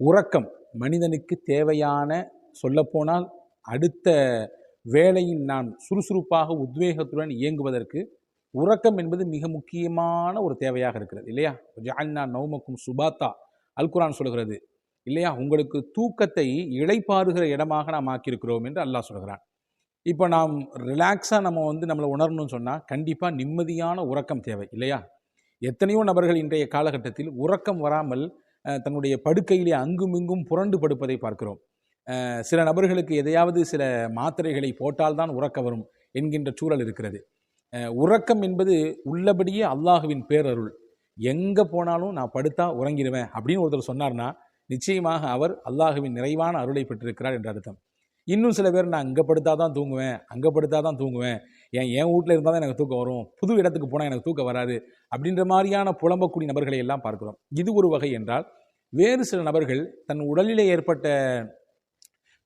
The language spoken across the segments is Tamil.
உறக்கம். மனிதனுக்கு தேவையான சொல்லப்போனால் அடுத்த வேலையில் நான் சுறுசுறுப்பாக உத்வேகத்துடன் இயங்குவதற்கு உறக்கம் என்பது மிக முக்கியமான ஒரு தேவையாக இருக்கிறது இல்லையா? ஜால்னா நௌமக்கும் சுபாத்தா. அல்குரான் சொல்கிறது இல்லையா? உங்களுக்கு தூக்கத்தை இழைப்பாருகிற இடமாக நாம் ஆக்கியிருக்கிறோம் என்று அல்லாஹ் சொல்கிறான். இப்போ நாம் ரிலாக்ஸாக நம்ம வந்து நம்மளை உணரணும்னு சொன்னால் கண்டிப்பாக நிம்மதியான உறக்கம் தேவை இல்லையா? எத்தனையோ நபர்கள் இன்றைய காலகட்டத்தில் உறக்கம் வராமல் தன்னுடைய படுக்கையிலே அங்குமிங்கும் புரண்டு படுப்பதை பார்க்கிறோம். சில நபர்களுக்கு எதையாவது சில மாத்திரைகளை போட்டால்தான் உறக்கம் வரும் என்கின்ற சூழல் இருக்கிறது. உறக்கம் என்பது உள்ளபடியே அல்லாஹுவின் பேரருள். எங்கே போனாலும் நான் படுத்தா உறங்கிடுவேன் அப்படின்னு ஒருத்தர் சொன்னார்னா நிச்சயமாக அவர் அல்லாஹுவின் நிறைவான அருளை பெற்றிருக்கிறார் என்ற அர்த்தம். இன்னும் சில பேர் நான் அங்கே படுத்தா தான் தூங்குவேன் அங்கே படுத்தா தான் தூங்குவேன். ஏன் என் வீட்டில் இருந்தால் தான் எனக்கு தூக்கம் வரும். புது இடத்துக்கு போனால் எனக்கு தூக்கம் வராது. அப்படின்ற மாதிரியான புலம்பக்கூடிய நபர்களை எல்லாம் பார்க்கிறோம். இது ஒரு வகை என்றால் வேறு சில நபர்கள் தன் உடலிலே ஏற்பட்ட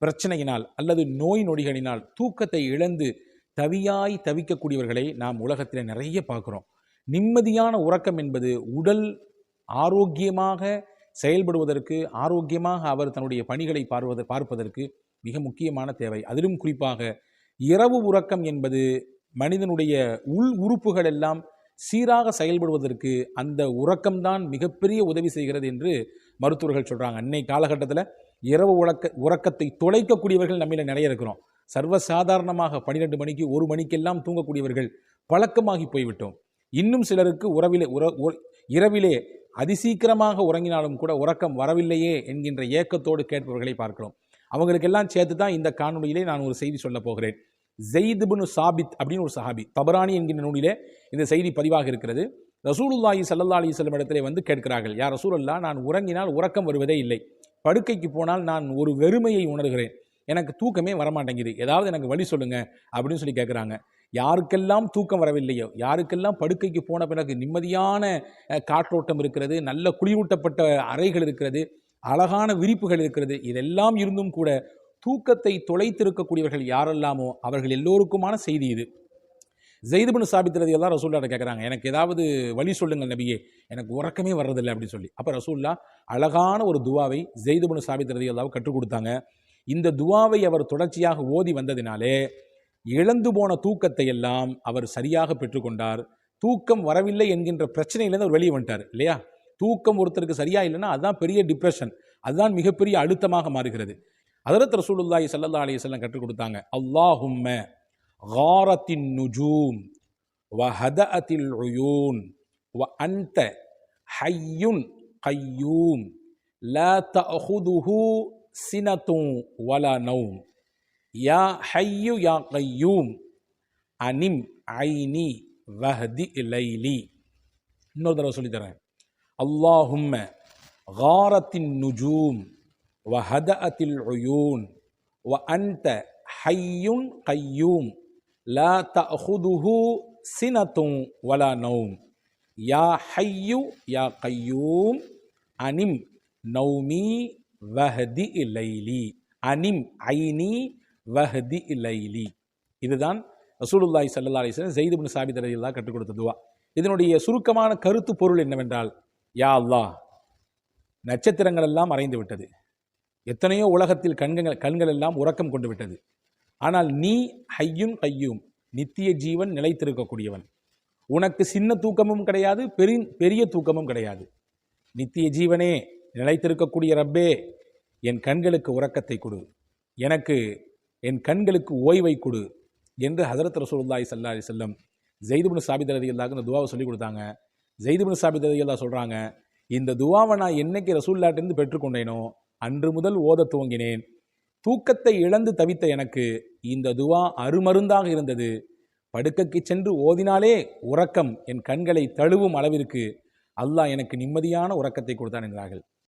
பிரச்சனையினால் அல்லது நோய் நொடிகளினால் தூக்கத்தை இழந்து தவியாய் தவிக்கக்கூடியவர்களை நாம் உலகத்தில் நிறைய பார்க்குறோம். நிம்மதியான உறக்கம் என்பது உடல் ஆரோக்கியமாக செயல்படுவதற்கு ஆரோக்கியமாக அவர் தன்னுடைய பணிகளை பார்வத பார்ப்பதற்கு மிக முக்கியமான தேவை. அதிலும் குறிப்பாக இரவு உறக்கம் என்பது மனிதனுடைய உள் உறுப்புகள் எல்லாம் சீராக செயல்படுவதற்கு அந்த உறக்கம்தான் மிகப்பெரிய உதவி செய்கிறது என்று மருத்துவர்கள் சொல்கிறாங்க அன்னை காலகட்டத்தில் இரவு உறக்க உறக்கத்தை தொலைக்கக்கூடியவர்கள் நம்மில நிறைய இருக்கிறோம். சர்வசாதாரணமாக பன்னிரெண்டு மணிக்கு ஒரு மணிக்கெல்லாம் தூங்கக்கூடியவர்கள் பழக்கமாகி போய்விட்டோம். இன்னும் சிலருக்கு உறவிலே உற உற- இரவிலே அதிசீக்கிரமாக உறங்கினாலும் கூட உறக்கம் வரவில்லையே என்கின்ற ஏக்கத்தோடு கேட்பவர்களை பார்க்கிறோம். அவங்களுக்கெல்லாம் சேர்த்து தான் இந்த காணொலியிலே நான் ஒரு செய்தி சொல்ல போகிறேன். ஜெயிதுபுனு சாபித் அப்படின்னு ஒரு சஹாபி தபரானி என்கின்ற நூலிலே இந்த செய்தி பதிவாக இருக்கிறது. ரசூலுல்லாஹி சல்லா அலி செல்லும் இடத்திலே வந்து கேட்கிறார்கள் யார் ரசூலல்லா நான் உறங்கினால் உறக்கம் வருவதே இல்லை. படுக்கைக்கு போனால் நான் ஒரு வெறுமையை உணர்கிறேன். எனக்கு தூக்கமே வரமாட்டேங்குது. ஏதாவது எனக்கு வழி சொல்லுங்க அப்படின்னு சொல்லி கேட்குறாங்க. யாருக்கெல்லாம் தூக்கம் வரவில்லையோ யாருக்கெல்லாம் படுக்கைக்கு போன பிறகு நிம்மதியான காற்றோட்டம் இருக்கிறது நல்ல குளிரூட்டப்பட்ட அறைகள் இருக்கிறது அழகான விரிப்புகள் இருக்கிறது. இதெல்லாம் இருந்தும் கூட தூக்கத்தை தொலைத்திருக்கக்கூடியவர்கள் யாரெல்லாமோ அவர்கள் எல்லோருக்குமான செய்தி இது. ஜெய்துபனு சாபித்திரதி எல்லாம் ரசூல்லாட்ட கேட்குறாங்க எனக்கு ஏதாவது வழி சொல்லுங்கள் நபியே எனக்கு உறக்கமே வர்றதில்லை அப்படின்னு சொல்லி. அப்போ ரசூல்லா அழகான ஒரு துவாவை ஜெய்துபனு சாபித்திரதி எல்லாம் கற்றுக் கொடுத்தாங்க. இந்த துவாவை அவர் தொடர்ச்சியாக ஓதி வந்ததினாலே இழந்து போன தூக்கத்தை எல்லாம் அவர் சரியாக பெற்றுக்கொண்டார் தூக்கம் வரவில்லை என்கின்ற பிரச்சனையிலேருந்து அவர் வெளியே வந்துட்டார் இல்லையா? தூக்கம் ஒருத்தருக்கு சரியா இல்லைன்னா அதுதான் பெரிய டிப்ரெஷன் அதுதான் மிகப்பெரிய அழுத்தமாக மாறுகிறது. அதரத் ரசூலுல்லாஹி சல்லா அலி செல்லம் கற்றுக் கொடுத்தாங்க. அல்லாஹும்ம காரத்தின் நுஜூம் வ ஹதஅத்தில் உயூன் வ அந்த ஹையுன் கையூம் த தஅஹுதுஹு சினத்தும் வல நௌம். யா ஹையு யா கையூம் அனிம் ஐனி வஹதி லைலி இன்னொரு தடவை சொல்லித்தரேன் அல்லாஹும்ம காரத்தின் நுஜூம் وهدأت العيون وأنت حي قيوم لا تأخذه سنة ولا نوم يا حي يا قيوم أنم نومي وهدي ليلي أنم عيني وهدي ليلي இதுதான் ரசூலுல்லாஹி ஸல்லல்லாஹு அலைஹி வஸல்லம் ஸெய்த் இப்னு சாபித் ரலியல்லாஹு கற்றுக் கொடுத்த துவா இதனுடைய சுருக்கமான கருத்து பொருள் என்னவென்றால் யா அல்லா நட்சத்திரங்கள் எல்லாம் மறைந்து விட்டது. எத்தனையோ உலகத்தில் கண்கள் கண்கள் எல்லாம் உறக்கம் கொண்டு விட்டது. ஆனால் நீ ஹையும் கையும் நித்திய ஜீவன் நிலைத்திருக்கக்கூடியவன். உனக்கு சின்ன தூக்கமும் கிடையாது பெரிய பெரிய தூக்கமும் கிடையாது. நித்திய ஜீவனே நிலைத்திருக்கக்கூடிய ரப்பே என் கண்களுக்கு உறக்கத்தை கொடு. எனக்கு என் கண்களுக்கு ஓய்வை கொடு என்று ஹசரத் ரசூல்லாய் ஸல்லல்லாஹு செல்லம் வஸல்லம் ஜெயிதுபின் சாபித் ரதியல்லாஹ்க்கு இந்த துவாவை சொல்லி கொடுத்தாங்க. ஜெய்துபின் சாபித் எல்லாம் சொல்கிறாங்க இந்த துவாவை நான் என்னைக்கு ரசூல்லாட்டிருந்து பெற்றுக்கொண்டேனோ அன்று முதல் ஓத துவங்கினேன். தூக்கத்தை இழந்து தவித்த எனக்கு இந்த துவா அருமருந்தாக இருந்தது. படுக்கைக்கு சென்று ஓதினாலே உறக்கம் என் கண்களை தழுவும் அளவிற்கு அல்லாஹ் எனக்கு நிம்மதியான உறக்கத்தை கொடுத்தான் என்கிறார்கள்